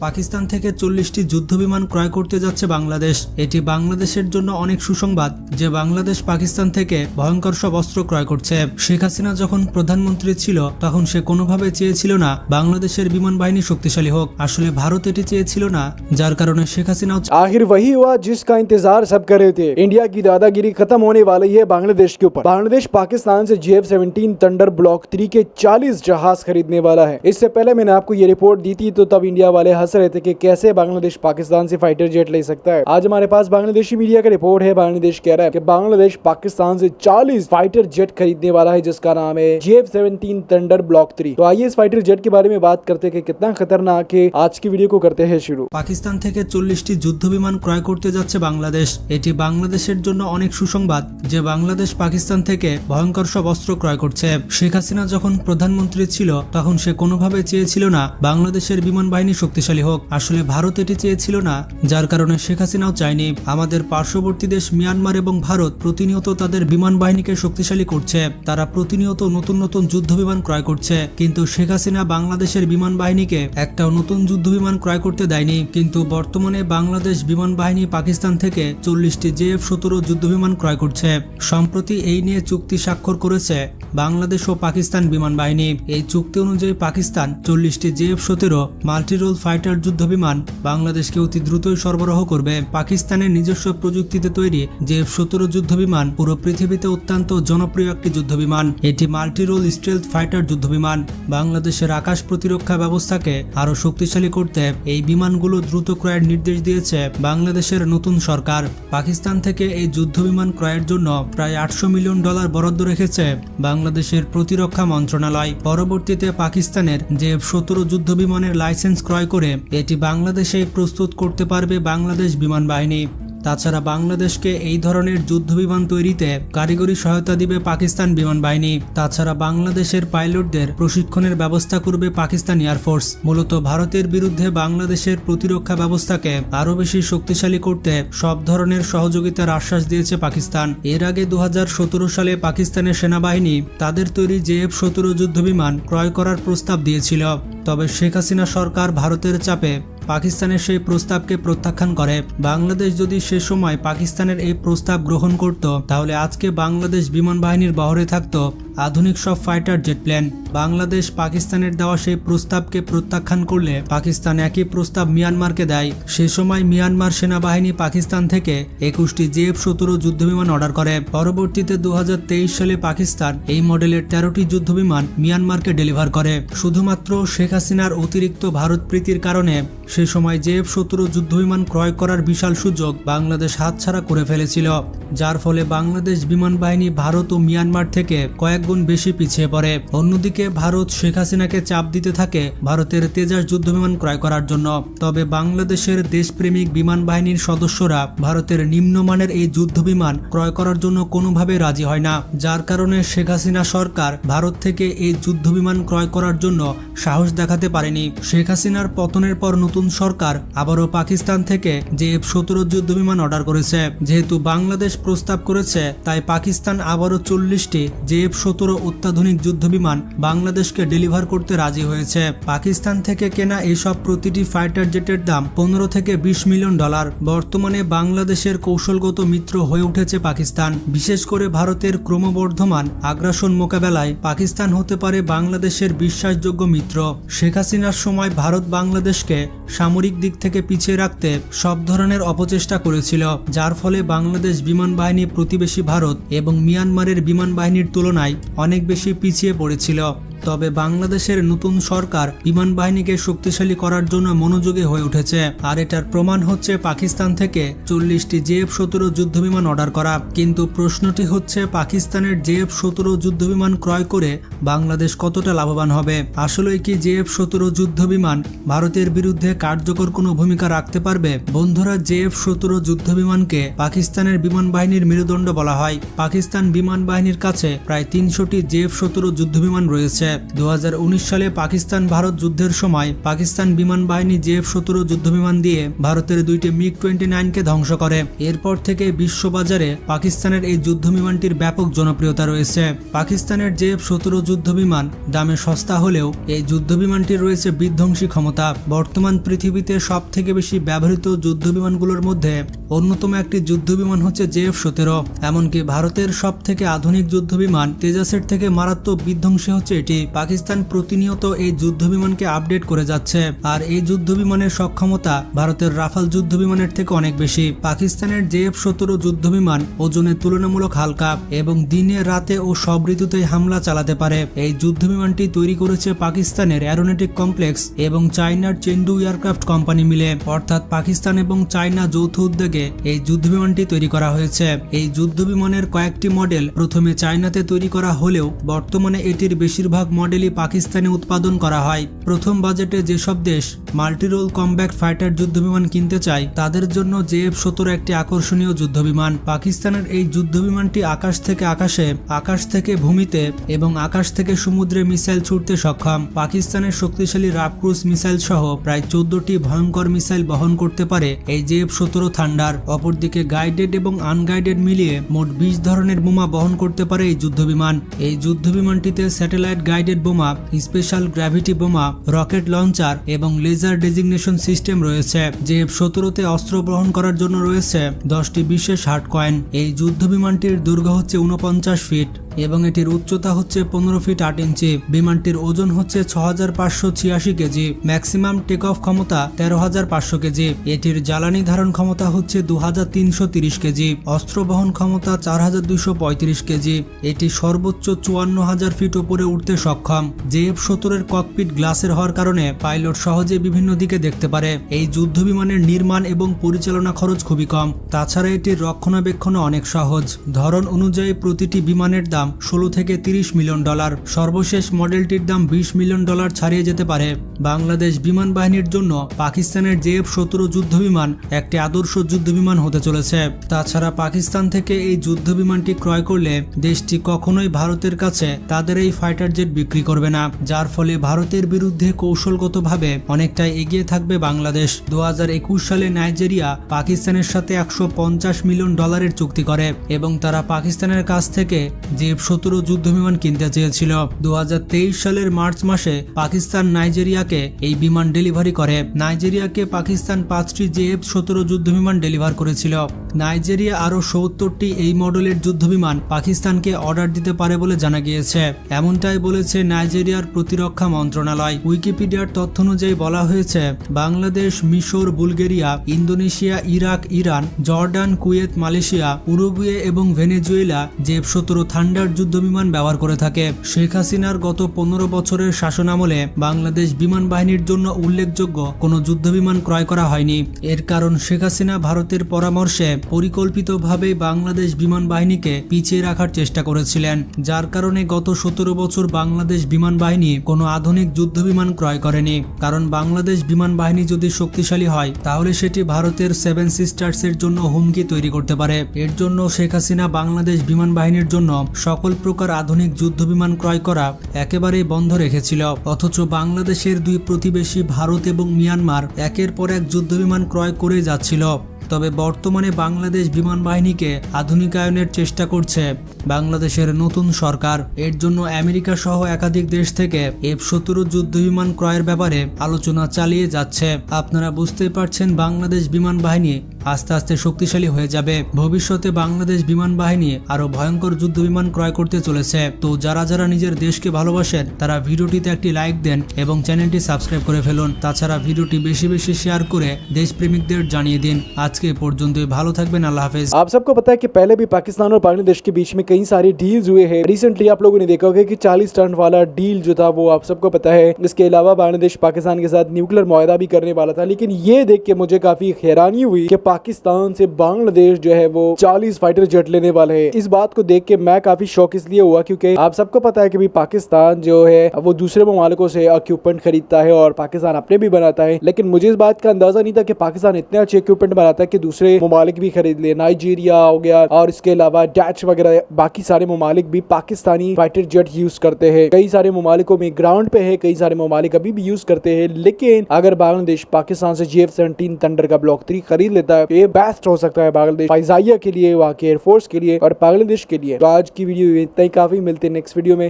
পাকিস্তান থেকে চল্লিশটি যুদ্ধবিমান ক্রয় করতে যাচ্ছে বাংলাদেশ এটি বাংলাদেশের জন্য অনেক সুসংবাদ যে বাংলাদেশ পাকিস্তান থেকে ভয়ঙ্কর সব অস্ত্র ক্রয় করছে শেখ হাসিনা যখন প্রধানমন্ত্রী ছিল তখন সে কোনোভাবে চেয়েছিল না বাংলাদেশের বিমান বাহিনী শক্তিশালী হোক আসলে ভারত এটি চেয়েছিল না যার কারণে শেখ হাসিনাও आखिर वही हुआ जिसका इंतजार सब कर रहे थे इंडिया की दादागिरी खत्म होने वाली है बांग्लादेश के ऊपर बांग्लादेश पाकिस्तान से J F seventeen thunder block three के 40 जहाज खरीदने वाला है इससे पहले मैंने आपको ये रिपोर्ट दी थी तो तब इंडिया वाले हंस रहे थे कि कैसे बांग्लादेश पाकिस्तान से फाइटर जेट ले सकता है आज हमारे पास बांग्लादेशी मीडिया का रिपोर्ट है बांग्लादेश कह रहा है कि बांग्लादेश पाकिस्तान से 40 फाइटर जेट खरीदने वाला है जिसका नाम है J F seventeen thunder block three तो आइए इस फाइटर जेट के बारे में बात करते हैं कि कितना खतरनाक है आज की वीडियो को करते हैं शुरू পাকিস্তান থেকে চল্লিশটি যুদ্ধবিমান ক্রয় করতে যাচ্ছে বাংলাদেশ এটি বাংলাদেশের জন্য অনেক সুসংবাদ যে বাংলাদেশ পাকিস্তান থেকে ভয়ঙ্কর সব অস্ত্র ক্রয় করছে শেখ হাসিনা যখন প্রধানমন্ত্রী ছিল তখন সে কোনোভাবে চেয়েছিল না বাংলাদেশের বিমান বাহিনী শক্তিশালী হোক, আসলে ভারত এটি চেয়েছিল না, যার কারণে শেখ হাসিনাও চায়নি। আমাদের পার্শ্ববর্তী দেশ মিয়ানমার এবং ভারত প্রতিনিয়ত তাদের বিমান বাহিনীকে শক্তিশালী করছে। তারা প্রতিনিয়ত নতুন নতুন যুদ্ধ বিমান ক্রয় করছে। কিন্তু শেখ হাসিনা বাংলাদেশের বিমান বাহিনীকে একটাও নতুন যুদ্ধ বিমান ক্রয় করতে দেয়নি। কিন্তু বর্তমানে বাংলাদেশ বিমান বাহিনী পাকিস্তান থেকে চল্লিশটি জেএফ সতেরো যুদ্ধ বিমান ক্রয় করছে। সম্প্রতি এই নিয়ে চুক্তি স্বাক্ষর করেছে বাংলাদেশ ও পাকিস্তান বিমান বাহিনী। এই চুক্তি অনুযায়ী পাকিস্তান চল্লিশটি জেএফ সতেরো, মাল্টিরোল ফাইটার যুদ্ধ বিমান বাংলাদেশকে অতি দ্রুতই সরবরাহ করবে। পাকিস্তানের নিজস্ব প্রযুক্তিতে তৈরি জেএফ সতেরো যুদ্ধ বিমান পুরো পৃথিবীতে অত্যন্ত জনপ্রিয় একটি যুদ্ধ বিমান এটি মাল্টিরোল স্টেলথ ফাইটার যুদ্ধ বিমান বাংলাদেশের আকাশ প্রতিরক্ষা ব্যবস্থাকে আরও শক্তিশালী করতে এই বিমানগুলো দ্রুত ক্রয়ের নির্দেশ দিয়েছে বাংলাদেশের নতুন সরকার। পাকিস্তান থেকে এই যুদ্ধ বিমান ক্রয়ের জন্য প্রায় আটশো মিলিয়ন ডলার বরাদ্দ রেখেছে বাংলাদেশের প্রতিরক্ষা মন্ত্রণালয়। পরবর্তীতে পাকিস্তানের যে সতেরো যুদ্ধ বিমানের লাইসেন্স ক্রয় করে এটি বাংলাদেশে প্রস্তুত করতে পারবে বাংলাদেশ বিমান বাহিনী। তাছাড়া বাংলাদেশকে এই ধরনের যুদ্ধবিমান তৈরিতে কারিগরি সহায়তা দিবে পাকিস্তান বিমান বাহিনী। তাছাড়া বাংলাদেশের পাইলটদের প্রশিক্ষণের ব্যবস্থা করবে পাকিস্তান এয়ারফোর্স মূলত ভারতের বিরুদ্ধে বাংলাদেশের প্রতিরক্ষা ব্যবস্থাকে আরও বেশি শক্তিশালী করতে সব ধরনের সহযোগিতার আশ্বাস দিয়েছে পাকিস্তান। এর আগে দু হাজার সতেরো সালে পাকিস্তানের সেনাবাহিনী তাদের তৈরি জেএফ সতেরো যুদ্ধবিমান ক্রয় করার প্রস্তাব দিয়েছিল। তবে শেখ হাসিনা সরকার ভারতের চাপে পাকিস্তানের সেই প্রস্তাবকে প্রত্যাখ্যান করে। বাংলাদেশ যদি সে সময় পাকিস্তানের এই প্রস্তাব গ্রহণ করত, তাহলে আজকে বাংলাদেশ বিমান বাহিনীর বহরে থাকত। আধুনিক সব ফাইটার জেট প্লেন বাংলাদেশ পাকিস্তানের দেওয়া সেই প্রস্তাবকে প্রত্যাখ্যান করলে পাকিস্তান একই প্রস্তাব মিয়ানমারকে দেয়। সে সময় মিয়ানমার সেনাবাহিনী পাকিস্তান থেকে একুশটি জেএফ সতেরো যুদ্ধবিমান অর্ডার করে। পরবর্তীতে দুহাজার তেইশ সালে পাকিস্তান এই মডেলের তেরোটি যুদ্ধবিমান মিয়ানমারকে ডেলিভার করে। শুধুমাত্র শেখ হাসিনার অতিরিক্ত ভারত প্রীতির কারণে সে সময় জেএফ সতেরো যুদ্ধবিমান ক্রয় করার বিশাল সুযোগ বাংলাদেশ হাতছাড়া করে ফেলেছিল, যার ফলে বাংলাদেশ বিমান বাহিনী ভারত ও মিয়ানমার থেকে কয়েক গুণ বেশি পিছিয়ে পড়ে। অন্যদিকে ভারত শেখ হাসিনাকে চাপ দিতে থাকে ভারতের তেজাস যুদ্ধবিমান ক্রয় করার জন্য। তবে বাংলাদেশের দেশপ্রেমিক বিমান বাহিনীর সদস্যরা ভারতের নিম্নমানের এই যুদ্ধবিমান ক্রয় করার জন্য কোনোভাবে রাজি হয় না। যার কারণে শেখ হাসিনা সরকার ভারত থেকে এই যুদ্ধবিমান ক্রয় করার জন্য সাহস দেখাতে পারেনি। শেখ হাসিনার পতনের পর নতুন সরকার আবারও পাকিস্তান থেকে যে এফ সতেরো যুদ্ধবিমান অর্ডার করেছে। যেহেতু বাংলাদেশ প্রস্তাব করেছে, তাই পাকিস্তান আবারও চল্লিশটি যে এফ সতেরো অত্যাধুনিক যুদ্ধবিমান বাংলাদেশকে ডেলিভার করতে রাজি হয়েছে। পাকিস্তান থেকে কেনা এসব প্রতিটি ফাইটার জেটের দাম পনেরো থেকে বিশ মিলিয়ন ডলার। বর্তমানে বাংলাদেশের কৌশলগত মিত্র হয়ে উঠেছে পাকিস্তান। বিশেষ করে ভারতের ক্রমবর্ধমান আগ্রাসন মোকাবেলায় পাকিস্তান হতে পারে বাংলাদেশের বিশ্বাসযোগ্য মিত্র। শেখ হাসিনার সময় ভারত বাংলাদেশকে সামরিক দিক থেকে পিছিয়ে রাখতে সব ধরনের অপচেষ্টা করেছিল, যার ফলে বাংলাদেশ বিমান বাহিনী প্রতিবেশী ভারত এবং মিয়ানমারের বিমান বাহিনীর তুলনায় অনেক বেশি পিছিয়ে পড়েছিল। তবে বাংলাদেশের নতুন সরকার বিমান বাহিনীকে শক্তিশালী করার জন্য মনোযোগী হয়ে উঠেছে। আর এটার প্রমাণ হচ্ছে পাকিস্তান থেকে চল্লিশটি জেএফ সতেরো যুদ্ধবিমান অর্ডার করা। কিন্তু প্রশ্নটি হচ্ছে, পাকিস্তানের জেএফ সতেরো যুদ্ধবিমান ক্রয় করে বাংলাদেশ কতটা লাভবান হবে? আসলে কি জেএফ সতেরো যুদ্ধবিমান ভারতের বিরুদ্ধে কার্যকর কোনো ভূমিকা রাখতে পারবে? বন্ধুরা, জেএফ সতেরো যুদ্ধবিমানকে পাকিস্তানের বিমান বাহিনীর মেরুদণ্ড বলা হয়। পাকিস্তান বিমান বাহিনীর কাছে প্রায় তিনশোটি জেএফ সতেরো যুদ্ধবিমান রয়েছে। দু হাজার উনিশ সালে পাকিস্তান ভারত যুদ্ধের সময় পাকিস্তান বিমান বাহিনী জেএফ সতেরো যুদ্ধবিমান দিয়ে ভারতের দুইটি মিগ টোয়েন্টি নাইনকে ধ্বংস করে। এরপর থেকে বিশ্ববাজারে পাকিস্তানের এই যুদ্ধবিমানটির ব্যাপক জনপ্রিয়তা রয়েছে। পাকিস্তানের জেএফ সতেরো যুদ্ধবিমান দামে সস্তা হলেও এই যুদ্ধবিমানটির রয়েছে বিধ্বংসী ক্ষমতা। বর্তমান পৃথিবীতে সব থেকে বেশি ব্যবহৃত যুদ্ধবিমানগুলোর মধ্যে অন্যতম একটি যুদ্ধবিমান হচ্ছে জেএফ সতেরো। এমনকি ভারতের সব থেকে আধুনিক যুদ্ধবিমান তেজাসের থেকে মারাত্মক বিধ্বংসী হচ্ছে এটি। পাকিস্তান প্রতিনিয়ত এই যুদ্ধবিমানকে আপডেট করে যাচ্ছে। আর এই যুদ্ধবিমানের সক্ষমতা ভারতের রাফাল যুদ্ধবিমানের থেকে অনেক বেশি। পাকিস্তানের জেএফ সতেরো যুদ্ধবিমান ওজনে তুলনামূলক হালকা এবং দিনে, রাতে ও সব ঋতুতেই হামলা চালাতে পারে। এই যুদ্ধবিমানটি তৈরি করেছে পাকিস্তানের অ্যারোনেটিক কমপ্লেক্স এবং চায়নার চেন্ডু এয়ারক্রাফট কোম্পানি মিলে। অর্থাৎ পাকিস্তান এবং চায়না যৌথ উদ্যোগে এই যুদ্ধবিমানটি তৈরি করা হয়েছে। এই যুদ্ধবিমানের কয়েকটি মডেল প্রথমে চায়নাতে তৈরি করা হলেও বর্তমানে এটির বেশিরভাগ মডেলই পাকিস্তানে উৎপাদন করা হয়। প্রথম বাজেটে যেসব দেশ মাল্টিরোল কমব্যাক্ট ফাইটার যুদ্ধবিমান কিনতে চায়, তাদের জন্য জেএফ সতেরো একটি আকর্ষণীয় যুদ্ধবিমান। পাকিস্তানের এই যুদ্ধবিমানটি আকাশ থেকে আকাশে, আকাশ থেকে ভূমিতে এবং আকাশ থেকে সমুদ্রে মিসাইল ছুটতে সক্ষম। পাকিস্তানের শক্তিশালী রাফ ক্রুজ মিসাইল সহ প্রায় চোদ্দটি ভয়ঙ্কর মিসাইল বহন করতে পারে এই জেএফ সতেরো থান্ডার। অপরদিকে গাইডেড এবং আনগাইডেড মিলিয়ে মোট বিশ ধরনের বোমা বহন করতে পারে এই যুদ্ধবিমান। এই যুদ্ধবিমানটিতে স্যাটেলাইট গাইডেড বোমা, স্পেশাল গ্র্যাভিটি বোমা, রকেট লঞ্চার এবং লেজার ডেজিগনেশন সিস্টেম রয়েছে, যে সতেরোতে অস্ত্র বহন করার জন্য রয়েছে দশটি বিশেষ হার্ড কয়েন এই যুদ্ধ বিমানটির দৈর্ঘ্য হচ্ছে উনপঞ্চাশ ফিট। এবং এটির উচ্চতা হচ্ছে পনেরো ফিট আট ইঞ্চি। বিমানটির ওজন হচ্ছে ছ হাজার পাঁচশো ছিয়াশি কেজি। ম্যাক্সিমাম টেক অফ ক্ষমতা তেরো হাজার পাঁচশো কেজি। এটির জ্বালানি ধারণ ক্ষমতা হচ্ছে দু হাজার তিনশো তিরিশ কেজি। অস্ত্র বহন ক্ষমতা চার হাজার দুইশো পঁয়ত্রিশ কেজি। এটি সর্বোচ্চ চুয়ান্ন হাজার ফিট উপরে উঠতে সক্ষম। জেএফ সত্তরের ককপিট গ্লাসের হওয়ার কারণে পাইলট সহজে বিভিন্ন দিকে দেখতে পারে। এই যুদ্ধ বিমানের নির্মাণ এবং পরিচালনা খরচ খুবই কম। তাছাড়া এটির রক্ষণাবেক্ষণ অনেক সহজ। ধরন অনুযায়ী প্রতিটি বিমানের দাম ষোলো থেকে তিরিশ মিলিয়ন ডলার। সর্বশেষ মডেলটির দাম বিশ মিলিয়ন ডলার ছাড়িয়ে যেতে পারে। বাংলাদেশ বিমান বাহিনীর জন্য পাকিস্তানের জেএফ সতেরো যুদ্ধ বিমান একটি আদর্শ যুদ্ধ বিমান হতে চলেছে। তাছাড়া পাকিস্তান থেকে এই যুদ্ধ বিমানটি ক্রয় করলে দেশটি কখনোই ভারতের কাছে তাদের এই ফাইটার জেট বিক্রি করবে না, যার ফলে ভারতের বিরুদ্ধে কৌশলগতভাবে অনেকটাই এগিয়ে থাকবে বাংলাদেশ। দু হাজার একুশ সালে নাইজেরিয়া পাকিস্তানের সাথে একশো পঞ্চাশ মিলিয়ন ডলারের চুক্তি করে এবং তারা পাকিস্তানের কাছ থেকে জেফ সতেরো যুদ্ধবিমান কিনতে চেয়েছিল। দু হাজার তেইশ সালের মার্চ মাসে পাকিস্তান নাইজেরিয়াকে এই বিমান ডেলিভারি করে। নাইজেরিয়াকে পাকিস্তান পাঁচটি জেএফ সতেরো যুদ্ধবিমান ডেলিভার করেছিল। নাইজেরিয়া আরও সত্তরটি এই মডেলের যুদ্ধবিমান পাকিস্তানকে অর্ডার দিতে পারে বলে জানা গিয়েছে। এমনটাই বলেছে নাইজেরিয়ার প্রতিরক্ষা মন্ত্রণালয়। উইকিপিডিয়ার তথ্য অনুযায়ী বলা হয়েছে, বাংলাদেশ, মিশর, Bulgaria, Indonesia, Iraq, Iran, Jordan, Kuwait, Malaysia, Uruguay এবং ভেনেজুয়েলা জেফ সতেরো থান্ডার যুদ্ধবিমান ব্যবহার করে থাকে। শেখ হাসিনার গত পনেরো বছরের শাসনামলে বাংলাদেশ বিমান বাহিনীর জন্য উল্লেখযোগ্য কোনো যুদ্ধবিমান ক্রয় করা হয়নি। এর কারণ শেখ হাসিনা ভারতের পরামর্শে পরিকল্পিতভাবে বাংলাদেশ বিমান বাহিনীকে পিছিয়ে রাখার চেষ্টা করেছিলেন, যার কারণে গত সতেরো বছর বাংলাদেশ বিমান বাহিনী কোনো আধুনিক যুদ্ধবিমান ক্রয় করেনি। কারণ বাংলাদেশ বিমান বাহিনী যদি শক্তিশালী হয়, তাহলে সেটি ভারতের সেভেন সিস্টার্সের জন্য হুমকি তৈরি করতে পারে। এর জন্য শেখ হাসিনা বাংলাদেশ বিমান বাহিনীর জন্য সকল প্রকার আধুনিক যুদ্ধ বিমান ক্রয় করা একেবারেই বন্ধ রেখেছিল। অথচ বাংলাদেশের দুই প্রতিবেশী ভারত এবং মিয়ানমার একের পর এক যুদ্ধ বিমান ক্রয় করে যাচ্ছিল। তবে বর্তমানে বাংলাদেশ বিমান বাহিনীকে আধুনিকায়নের চেষ্টা করছে। বাংলাদেশের নতুন সরকার এর জন্য আমেরিকা সহ একাধিক দেশ থেকে এফ সতেরো যুদ্ধবিমান ক্রয়ের ব্যাপারে আলোচনা চালিয়ে যাচ্ছে আপনারা বুঝতেই পারছেন বাংলাদেশ বিমান বাহিনী আস্তে আস্তে শক্তিশালী হয়ে যাবে ভবিষ্যতে বাংলাদেশ বিমান বাহিনী আরো ভয়ঙ্কর যুদ্ধ বিমান ক্রয় করতে চলেছে তো যারা যারা নিজের দেশকে ভালোবাসেন তারা ভিডিওটিতে একটি লাইক দেন এবং চ্যানেলটি সাবস্ক্রাইব করে ফেলুন তাছাড়া ভিডিওটি বেশি বেশি শেয়ার করে দেশপ্রেমিকদের জানিয়ে দিন আজকে এ পর্যন্তই ভালো থাকবেন আল্লাহ হাফেজ आप सबको पता है कि पहले भी पाकिस्तान और बांग्लादेश के बीच में कई सारे डील्स हुए हैं। रिसेंटली आप लोगों ने देखा होगा कि 40 टन वाला डील जो था, वो आप सबको पता है। इसके अलावा बांग्लादेश, पाकिस्तान के साथ न्यूक्लियर मुआदा भी करने वाला था। लेकिन ये देख के मुझे काफ़ी हैरानी हुई कि पाकिस्तान से बांग्लादेश जो है, वो 40 फाइटर जेट लेने वाले है। इस बात को देख के मैं काफ़ी शौक इसलिए हुआ क्योंकि आप सबको पता है कि पाकिस्तान जो है, वो दूसरे ममालिकों से इक्विपमेंट खरीदता है और पाकिस्तान अपने भी बनाता है। लेकिन मुझे इस बात का अंदाज़ा नहीं था कि पाकिस्तान इतने अच्छे इक्विपमेंट बनाता है कि दूसरे ममालिक भी खरीद ले। नाइजीरिया हो गया और इसके अलावा डैच वगैरह बाकी सारे ममालिक भी पाकिस्तानी फाइटर जेट यूज़ करते हैं। कई सारे ममालिकों में ग्राउंड पे है, कई सारे ममालिक अभी भी यूज़ करते हैं, लेकिन अगर बांग्लादेश पाकिस्तान से जी एफ़ सेवनटीन थंडर का ब्लॉक थ्री खरीद लेता है तो ये बेस्ट हो सकता है बांग्लादेश फाइजाइया के लिए, वहाँ के एयरफोर्स के लिए और बांग्लादेश के लिए। तो आज की वीडियो इतना ही। काफ़ी मिलते हैं नेक्स्ट वीडियो में।